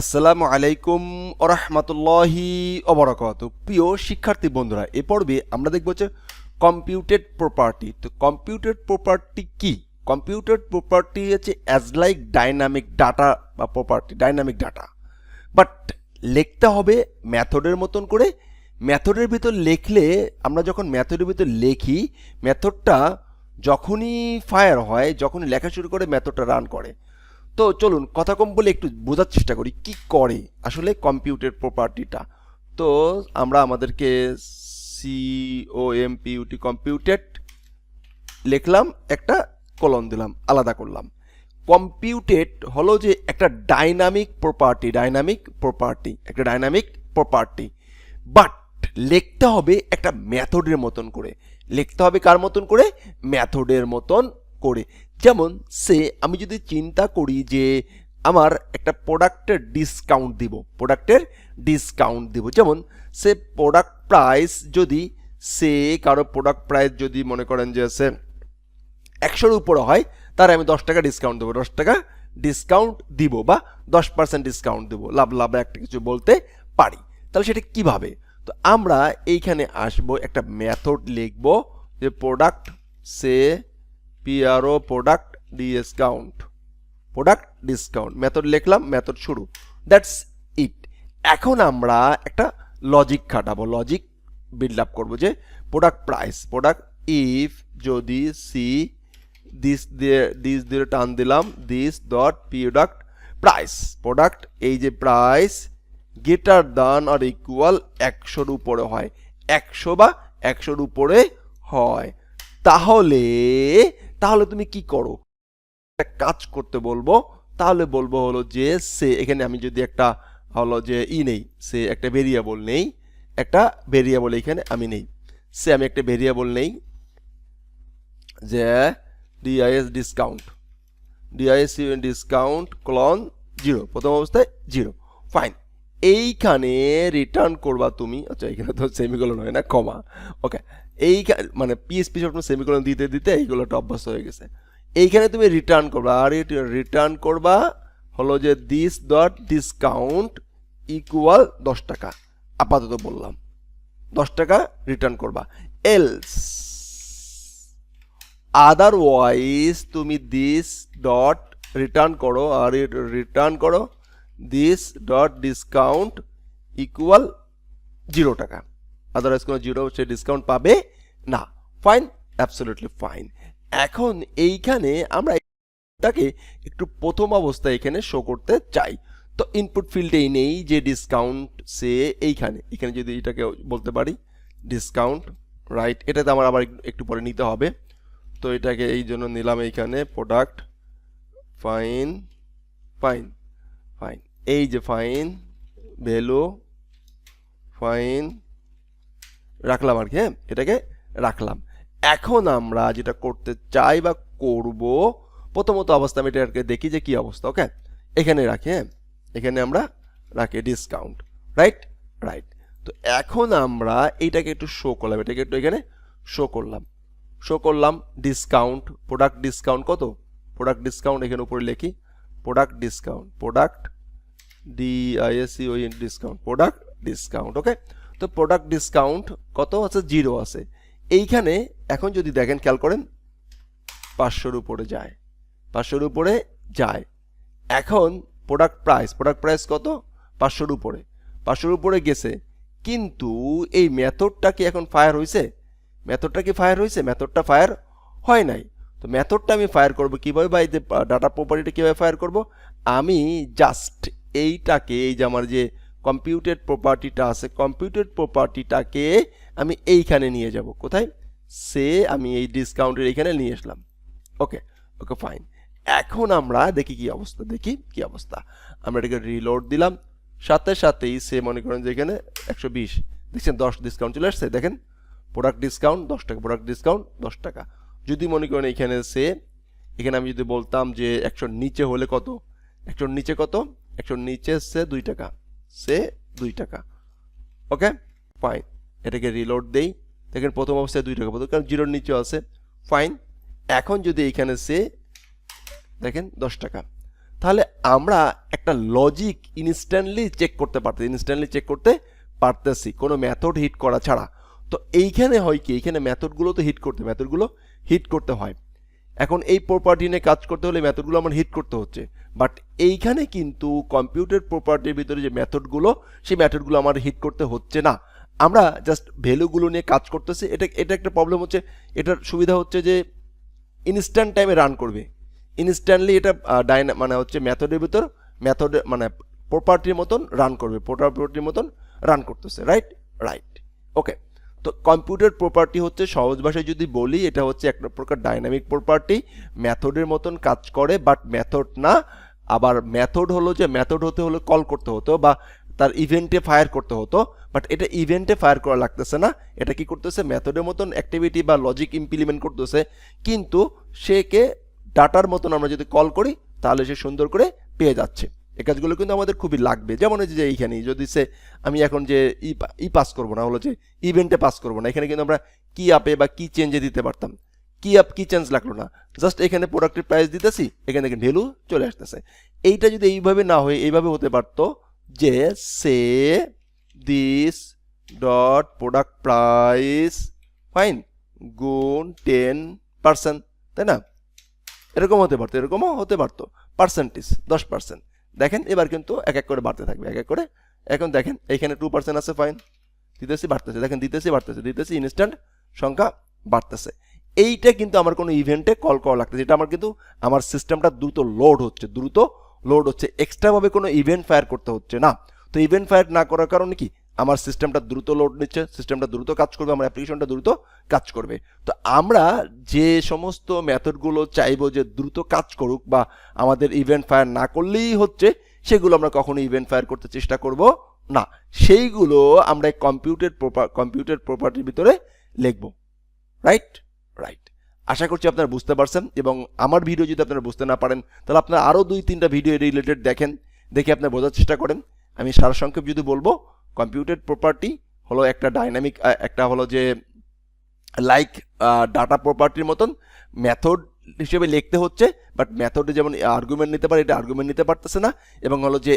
আসসালামু আলাইকুম ওরহমতুল্লাহি অবরাকাত প্রিয় শিক্ষার্থী বন্ধুরা, এ পর্বে আমরা দেখব হচ্ছে কম্পিউটেড প্রপার্টি তো কম্পিউটেড প্রপার্টি কি? কম্পিউটেড প্রপার্টি হচ্ছে অ্যাজ লাইক ডাইনামিক ডাটা বা প্রপার্টি ডাইনামিক ডাটা বাট লিখতে হবে ম্যাথডের মতন করে। ম্যাথডের ভিতর লিখলে আমরা যখন ম্যাথডের ভিতর লিখি ম্যাথডটা যখনই ফায়ার হয়, যখনই লেখা শুরু করে ম্যাথডটা রান করে। তো চলুন, কথা কম বলে একটু বোঝার চেষ্টা করি, কি করে আসলে কম্পিউটার প্রপার্টিটা তো আমরা আমাদেরকে C O M P U T E computed লিখলাম, একটা কলন দিলাম, আলাদা করলাম। কম্পিউটেড হলো যে একটা ডাইনামিক প্রপার্টি ডাইনামিক প্রপার্টি একটা ডাইনামিক প্রপার্টি বাট লিখতে হবে একটা মেথডের মতন করে। লিখতে হবে কার মতন করে? মেথডের মতন করে। যেমন, সে, আমি যদি চিন্তা করি যে, আমার একটা প্রোডাক্টের ডিসকাউন্ট দিব প্রোডাক্টের ডিসকাউন্ট দিব। যেমন, সে প্রোডাক্ট প্রাইস যদি, সে কারও প্রোডাক্ট প্রাইস যদি মনে করেন যে, সে একশোর উপরে হয়, তার আমি দশ টাকা ডিসকাউন্ট দেবো। দশ টাকা ডিসকাউন্ট দিব বা দশ পার্সেন্ট ডিসকাউন্ট দেবো। লাভ লাভ একটা কিছু বলতে পারি। তাহলে সেটা কীভাবে? তো আমরা এইখানে আসব, একটা মেথড লিখব যে প্রোডাক্ট সে PRO product discount product discount method লিখলাম মেথড শুরু। দ্যাটস ইট এখন আমরা একটা লজিক খাটাবো। লজিক বিল্ড আপ করব যে প্রোডাক্ট প্রাইস প্রোডাক্ট ইফ যদি সি দিস দিয়ে দিস দিয়ে টান দিলাম this dot product price product এই যে প্রাইস গেটার দান আর ইকুয়াল একশোর উপরে হয়। একশো বা একশোর উপরে হয়। তাহলে তাহলে তুমি কি করো? একটা কাজ করতে বলব। তাহলে বলব হলো যে, সে এখানে আমি যদি একটা হলো যে, ই নেই, সে একটা ভেরিয়েবল নেই, একটা ভেরিয়েবল এখানে আমি নেই। সে আমি একটা ভেরিয়েবল নেই যে DIS discount DIS discount colon zero প্রথম অবস্থায় জিরো ফাইন এইখানে রিটার্ন করবা তুমি আচ্ছা এখানে তো সেমিকোলন হয় না কমা ওকে এই মানে পিএসপি সবসময় সেমিকোলন দিতে দিতে এইগুলো এইগুলোটা অভ্যস্ত হয়ে গেছে। এইখানে তুমি রিটার্ন করবা। আর রিটার্ন করবা হলো যে দিস ডট ডিসকাউন্ট ইকুয়াল দশ টাকা। আপাতত বললাম। দশ টাকা রিটার্ন করবা। এলস আদারওয়াইজ তুমি দিস ডট রিটার্ন করো। আর রিটার্ন করো। This dot discount equal zero টাকা। আদারওয়াইজ কোনো জিরো সে ডিসকাউন্ট পাবে না। ফাইন অ্যাবসোলিউটলি ফাইন এখন এইখানে আমরা এটাকে একটু প্রথম অবস্থায় এখানে শো করতে চাই। তো ইনপুট ফিল্ডেই নেই যে ডিসকাউন্ট সে এইখানে। এখানে যদি এটাকে বলতে পারি ডিসকাউন্ট রাইট এটাতে আমার আবার একটু পরে নিতে হবে। তো এটাকে এই জন্য নিলাম এইখানে প্রোডাক্ট ফাইন ফাইন ফাইন এই যে ফাইন ভ্যালু ফাইন রাখলাম আর কি হ্যাঁ? এটাকে রাখলাম। এখন আমরা যেটা করতে চাই বা করব, প্রথমত অবস্থা আমি এটাকে দেখি যে কি অবস্থা, ওকে? এখানে রাখি হ্যাঁ? এখানে আমরা রাখি ডিসকাউন্ট রাইট রাইট তো এখন আমরা এইটাকে একটু শো করলাম, এটাকে একটু এখানে শো করলাম। শো করলাম ডিসকাউন্ট প্রোডাক্ট ডিসকাউন্ট কত? প্রোডাক্ট ডিসকাউন্ট এখানে উপরে লিখি প্রোডাক্ট ডিসকাউন্ট প্রোডাক্ট ডিআইএসি ওই ডিসকাউন্ট প্রোডাক্ট ডিসকাউন্ট ওকে তো প্রোডাক্ট ডিসকাউন্ট কত আছে? জিরো আছে। এইখানে এখন যদি দেখেন, খেয়াল করেন, পাঁচশোর উপরে যায়। পাঁচশোর উপরে যায়। এখন প্রোডাক্ট প্রাইস প্রোডাক্ট প্রাইস কত? পাঁচশোর উপরে। পাঁচশোর উপরে গেছে। কিন্তু এই মেথডটা কি এখন ফায়ার হয়েছে মেথডটা কি ফায়ার হয়েছে মেথডটা ফায়ার হয় নাই। তো মেথডটা আমি ফায়ার করব কীভাবে বা এই যে ডাটা প্রপার্টিটা কীভাবে ফায়ার করব? আমি জাস্ট এইটাকে, এই যে আমার যে কম্পিউটেড প্রপার্টিটা আছে কম্পিউটেড প্রপার্টিটাকে আমি এইখানে নিয়ে যাব। কোথায়? সে আমি এই ডিসকাউন্টের এইখানে নিয়ে আসলাম। ওকে ওকে ফাইন এখন আমরা দেখি কি অবস্থা, দেখি কি অবস্থা। আমরা এটাকে রিলোড দিলাম। সাথে সাথেই সে মনে করেন যে এখানে একশো বিশ। দেখছেন, দশ ডিসকাউন্ট চলে আসছে, দেখেন। প্রোডাক্ট ডিসকাউন্ট দশ টাকা প্রোডাক্ট ডিসকাউন্ট দশ টাকা। যদি মনে করেন এখানে সে, এখানে আমি যদি বলতাম যে একশোর নিচে হলে কত? একশোর নিচে কত? একশোর নিচে সে দুই টাকা। সে দুই টাকা। ওকে ফাইন এটাকে রিলোড দেই। দেখেন প্রথম অবস্থায় দুই টাকা কারণ জিরোর নিচে আছে। ফাইন এখন যদি এখানে সে, দেখেন, দশ টাকা। তাহলে আমরা একটা লজিক ইনস্ট্যান্টলি চেক করতে পারতেছি ইনস্ট্যান্টলি চেক করতে পারতেছি। কোনো মেথড হিট করা ছাড়া। তো এইখানে হয় কি? এইখানে মেথডগুলো তো হিট করতে মেথডগুলো হিট করতে হয়। এখন এই প্রপার্টি নিয়ে কাজ করতে হলে মেথডগুলো আমার হিট করতে হচ্ছে। বাট এইখানে কিন্তু কম্পিউটার প্রপার্টির ভিতরে যে মেথডগুলো সেই মেথডগুলো আমার হিট করতে হচ্ছে না। আমরা জাস্ট ভ্যালুগুলো নিয়ে কাজ করতেছি। এটা এটা একটা প্রবলেম হচ্ছে। এটার সুবিধা হচ্ছে যে ইনস্ট্যান্ট টাইমে রান করবে। ইনস্ট্যান্টলি এটা ডাইনা মানে হচ্ছে মেথডের ভিতর মেথড মানে প্রপার্টির মতন রান করবে। প্রপার্টির মতন রান করতেছে। রাইট রাইট ওকে তো কম্পিউটার প্রপার্টি হচ্ছে সহজ ভাষায় যদি বলি, এটা হচ্ছে একটা প্রকার ডাইনামিক প্রপার্টি মেথডের মতন কাজ করে বাট মেথড না। আবার মেথড হলো যে মেথড হতে হলে কল করতে হতো বা তার ইভেন্টে ফায়ার করতে হতো বাট এটা ইভেন্টে ফায়ার করা লাগতেছে না। এটা কি করতেছে? মেথডের মতন অ্যাক্টিভিটি বা লজিক ইমপ্লিমেন্ট করতেছে। কিন্তু সেকে ডাটার মতন আমরা যদি কল করি, তাহলে সে সুন্দর করে পেয়ে যাচ্ছে। এ কাজগুলো কিন্তু আমাদের খুবই লাগবে। যেমন যে এইখানে যদি সে, আমি এখন যে ই ই পাস করব না, হলো যে ইভেন্টে পাস করব না, এখানে কিন্তু আমরা কি আপে বা কি চেঞ্জে দিতে পারতাম। কি আপ কি চেঞ্জ লাগল না? জাস্ট এখানে প্রোডাক্টের প্রাইস দিতেছি, এখানে ভ্যালু চলে আসতেছে। এইটা যদি এইভাবে না হয়ে, এইভাবে হতে পারতো যে সে this dot product price fine গুণ টেন পার্সেন্ট তাই না? এরকম হতে পারতো, এরকমও হতে পারতো। পার্সেন্টেজ দশ পার্সেন্ট দেখেন, এবার কিন্তু এক এক করে বাড়তে থাকবে, এক এক করে। এখন দেখেন এইখানে টু পার্সেন্ট আছে ফাইন দিতেছি, বাড়তেছে। দেখেন, দিতেছি, বাড়তেছে। দিতেছি ইনস্ট্যান্ট সংখ্যা বাড়তেছে। এইটা কিন্তু আমার কোনো ইভেন্টে কল করা লাগতেছে। এটা আমার কিন্তু, আমার সিস্টেমটা দ্রুত লোড হচ্ছে। দ্রুত লোড হচ্ছে। এক্সট্রাভাবে কোনো ইভেন্ট ফায়ার করতে হচ্ছে না। তো ইভেন্ট ফায়ার না করার কারণে কি? আমার সিস্টেমটা দ্রুত লোড নিচ্ছে সিস্টেমটা দ্রুত কাজ করবে, আমার অ্যাপ্লিকেশনটা দ্রুত কাজ করবে। তো আমরা যে সমস্ত মেথডগুলো চাইব যে দ্রুত কাজ করুক বা আমাদের ইভেন্ট ফায়ার না করলেই হচ্ছে, সেগুলো আমরা কখনো ইভেন্ট ফায়ার করতে চেষ্টা করব না। সেইগুলো আমরা কম্পিউটার কম্পিউটার প্রপার্টির ভিতরে লিখব। রাইট আশা করছি আপনারা বুঝতে পারছেন এবং আমার ভিডিও যদি আপনারা বুঝতে না পারেন, তাহলে আপনারা আরও দুই, তিনটা ভিডিও রিলেটেড দেখেন, দেখে আপনারা বোঝার চেষ্টা করেন। আমি সারসংক্ষেপ যদি বলব কম্পিউটার প্রপার্টি হলো একটা ডাইনামিক একটা হলো যে লাইক ডাটা প্রপার্টির মতন মেথড হিসেবে লিখতে হচ্ছে বাট মেথডে যেমন আর্গুমেন্ট নিতে পারে, এটা আর্গুমেন্ট নিতে পারতেছে না, এবং হলো যে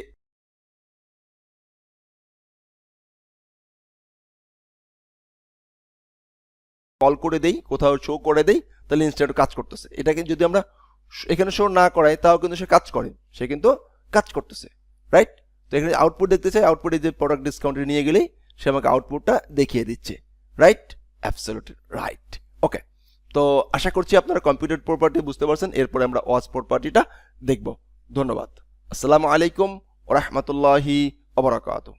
কল করে দেই, কোথাও শো করে দেই তাহলে ইনস্ট্যান্ট কাজ করতেছে। এটাকে যদি আমরা এখানে শো না করাই, তাও কিন্তু সে কাজ করে। সে কিন্তু কাজ করতেছে রাইট তো এখানে আউটপুট দেখতে চাই। আউটপুটে যে প্রোডাক্ট ডিসকাউন্টে নিয়ে গেলেই সে আমাকে আউটপুটটা দেখিয়ে দিচ্ছে রাইট অ্যাবসলিউটলি রাইট ওকে তো আশা করছি আপনারা কম্পিউটার প্রপার্টি বুঝতে পারছেন। এরপরে আমরা ওয়াজ প্রপার্টিটা দেখব। ধন্যবাদ। আসসালামু আলাইকুম রহমতুল্লাহি ওবরাকাতুহ